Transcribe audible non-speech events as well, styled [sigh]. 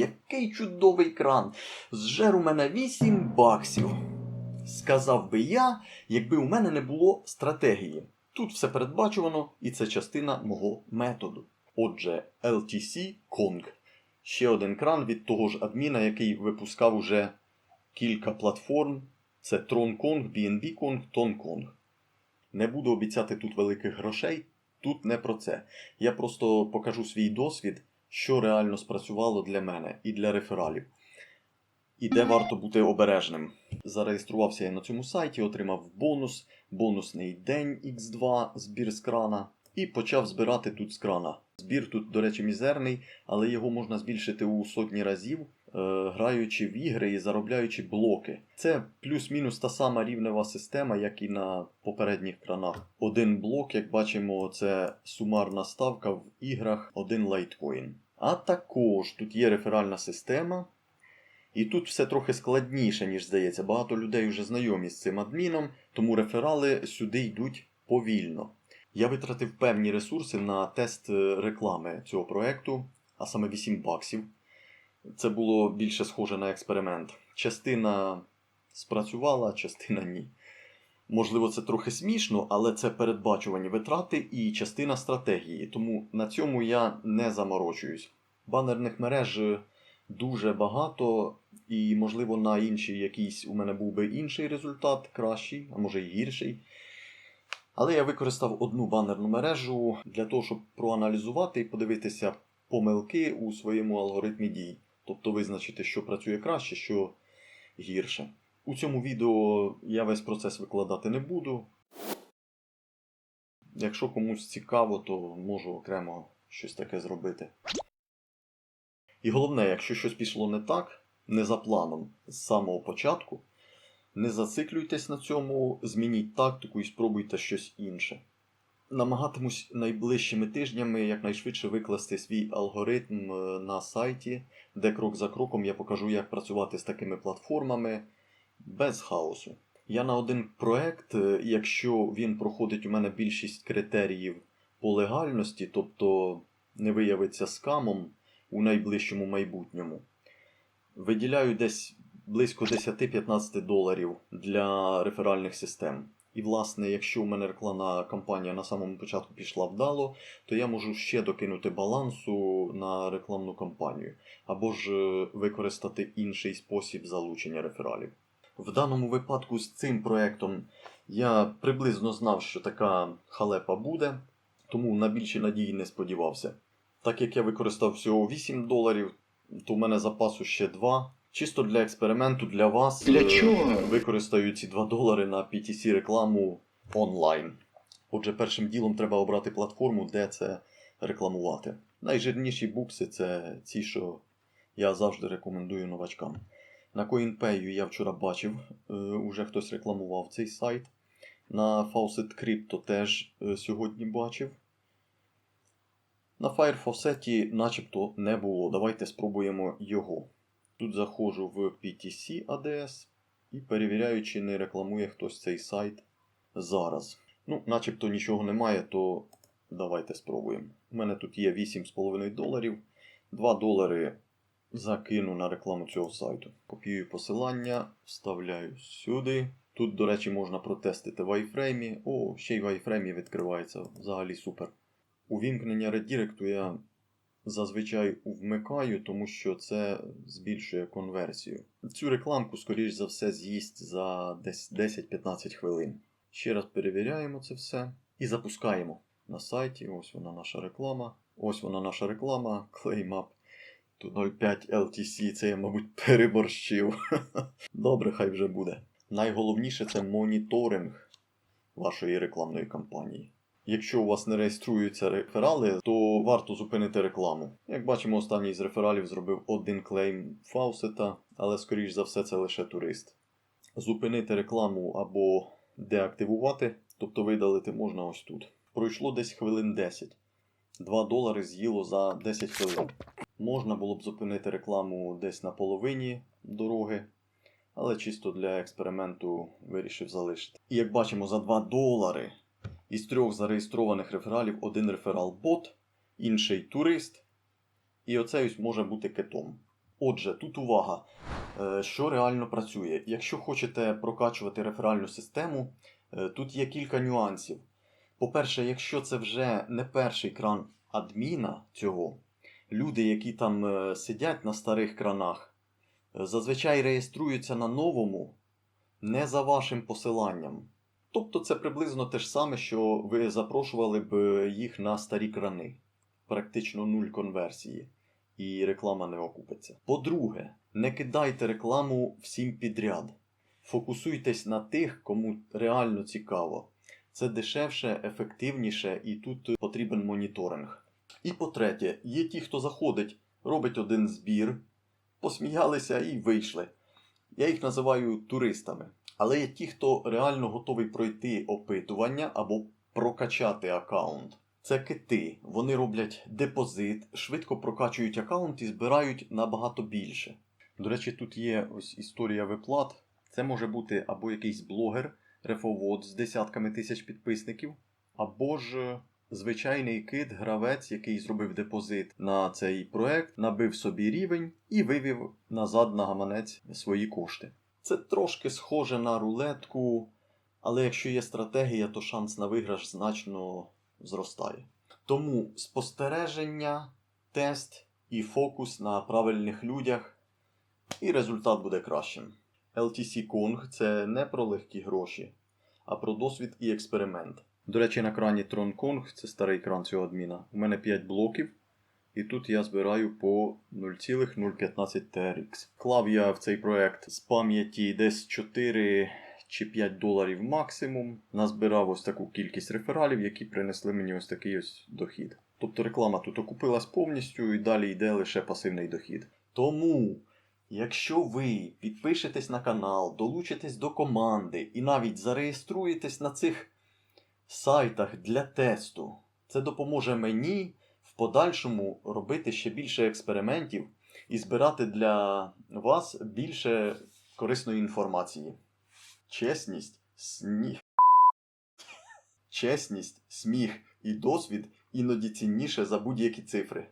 який чудовий кран! Зжер у мене 8 баксів. Сказав би я, якби у мене не було стратегії. Тут все передбачувано, і це частина мого методу. Отже, LTC Kong. Ще один кран від того ж адміна, який випускав уже кілька платформ. Це Tron Kong, BNB Kong, Ton Kong. Не буду обіцяти тут великих грошей, тут не про це. Я просто покажу свій досвід, що реально спрацювало для мене і для рефералів. І де варто бути обережним. Зареєструвався я на цьому сайті, отримав бонус, бонусний день X2, збір з крана, і почав збирати тут з крана. Збір тут, до речі, мізерний, але його можна збільшити у сотні разів, е, граючи в ігри і заробляючи блоки. Це плюс-мінус та сама рівнева система, як і на попередніх кранах. Один блок, як бачимо, це сумарна ставка в іграх, один лайткоін. А також тут є реферальна система. І тут все трохи складніше, ніж здається. Багато людей вже знайомі з цим адміном, тому реферали сюди йдуть повільно. Я витратив певні ресурси на тест е, реклами цього проекту, а саме 8 баксів. Це було більше схоже на експеримент. Частина спрацювала, частина ні. Можливо, це трохи смішно, але це передбачувані витрати і частина стратегії, тому на цьому я не заморочуюсь. Банерних мереж е, дуже багато, і, можливо, на іншій якийсь у мене був би інший результат, кращий, а може й гірший. Але я використав одну банерну мережу для того, щоб проаналізувати і подивитися помилки у своєму алгоритмі дій. Тобто визначити, що працює краще, що гірше. У цьому відео я весь процес викладати не буду. Якщо комусь цікаво, то можу окремо щось таке зробити. І головне, якщо щось пішло не так, не за планом з самого початку, не зациклюйтесь на цьому, змініть тактику і спробуйте щось інше. Намагатимусь найближчими тижнями якнайшвидше викласти свій алгоритм е, на сайті, де крок за кроком я покажу, як працювати з такими платформами без хаосу. Я на один проект, е, якщо він проходить у мене більшість критеріїв по легальності, тобто не виявиться скамом у найближчому майбутньому, виділяю десь близько 10-15 доларів для реферальних систем. І, власне, якщо у мене рекламна кампанія на самому початку пішла вдало, то я можу ще докинути балансу на рекламну кампанію, або ж е, використати інший спосіб залучення рефералів. В даному випадку з цим проектом я приблизно знав, що така халепа буде, тому на більші надії не сподівався. Так як я використав всього 8 доларів, то в мене запасу ще 2. Чисто для експерименту для вас Для е, чого? використаю ці 2 долари на PTC рекламу онлайн. Отже, першим ділом треба обрати платформу, де це рекламувати. Найжирніші букси це ці, що я завжди рекомендую новачкам. На CoinPay я вчора бачив, е, уже хтось рекламував цей сайт. На Faucet Crypto теж е, сьогодні бачив. На Firefaucet начебто не було. Давайте спробуємо його. Тут заходжу в PTC ADS і перевіряю, чи не рекламує хтось цей сайт зараз. Ну, начебто нічого немає, то давайте спробуємо. У мене тут є 8,5 доларів. 2 долари закину на рекламу цього сайту. Копіюю посилання, вставляю сюди. Тут, до речі, можна протестити в iFrame. О, ще й в iFrame відкривається. Взагалі супер. Увімкнення редіректу я зазвичай вмикаю, тому що це збільшує конверсію. Цю рекламку, скоріш за все, з'їсть за десь 10-15 хвилин. Ще раз перевіряємо це все і запускаємо на сайті. Ось вона наша реклама. Ось вона наша реклама. Тут 0,5 LTC, це я, мабуть, переборщив. [laughs] Добре, хай вже буде. Найголовніше це моніторинг вашої рекламної кампанії. Якщо у вас не реєструються реферали, то варто зупинити рекламу. Як бачимо, останній з рефералів зробив один клейм Фаусета, але скоріш за все це лише турист. Зупинити рекламу або деактивувати, тобто видалити можна ось тут. Пройшло десь хвилин 10. 2 долари з'їло за 10 хвилин. Можна було б зупинити рекламу десь на половині дороги, але чисто для експерименту вирішив залишити. І як бачимо, за 2 долари із трьох зареєстрованих рефералів один реферал бот, інший турист, і оцей ось може бути китом. Отже, тут увага, Е, що реально працює. Якщо хочете прокачувати реферальну систему, е, тут є кілька нюансів. По-перше, якщо це вже не перший кран адміна цього, люди, які там е, сидять на старих кранах, зазвичай реєструються на новому не за вашим посиланням. Тобто це приблизно те ж саме, що ви запрошували б е, їх на старі крани. Практично нуль конверсії. І реклама не окупиться. По-друге, не кидайте рекламу всім підряд. Фокусуйтесь на тих, кому реально цікаво. Це дешевше, ефективніше і тут потрібен моніторинг. І по-третє, є ті, хто заходить, робить один збір, посміялися і вийшли. Я їх називаю туристами. Але є ті, хто реально готовий пройти опитування або прокачати аккаунт. Це кити. Вони роблять депозит, швидко прокачують аккаунт і збирають набагато більше. До речі, тут є ось історія виплат. Це може бути або якийсь блогер, рефовод з десятками тисяч підписників, або ж звичайний кит, гравець, який зробив депозит на цей проект, набив собі рівень і вивів назад на гаманець свої кошти. Це трошки схоже на рулетку, але якщо є стратегія, то шанс на виграш значно зростає. Тому спостереження, тест і фокус на правильних людях, і результат буде кращим. LTC Kong це не про легкі гроші, а про досвід і експеримент. До речі, на крані Tron Kong, це старий кран цього адміна, у мене 5 блоків, і тут я збираю по 0,015 TRX. Клав я в цей проект з пам'яті десь 4 чи 5 доларів максимум. Назбирав ось таку кількість рефералів, які принесли мені ось такий ось дохід. Тобто реклама тут окупилась повністю і далі йде лише пасивний дохід. Тому, якщо ви підпишетесь на канал, долучитесь до команди і навіть зареєструєтесь на цих сайтах для тесту, це допоможе мені в подальшому робити ще більше експериментів і збирати для вас більше корисної інформації. Чесність, сміх. [laughs] Чесність, сміх і досвід іноді цінніше за будь-які цифри.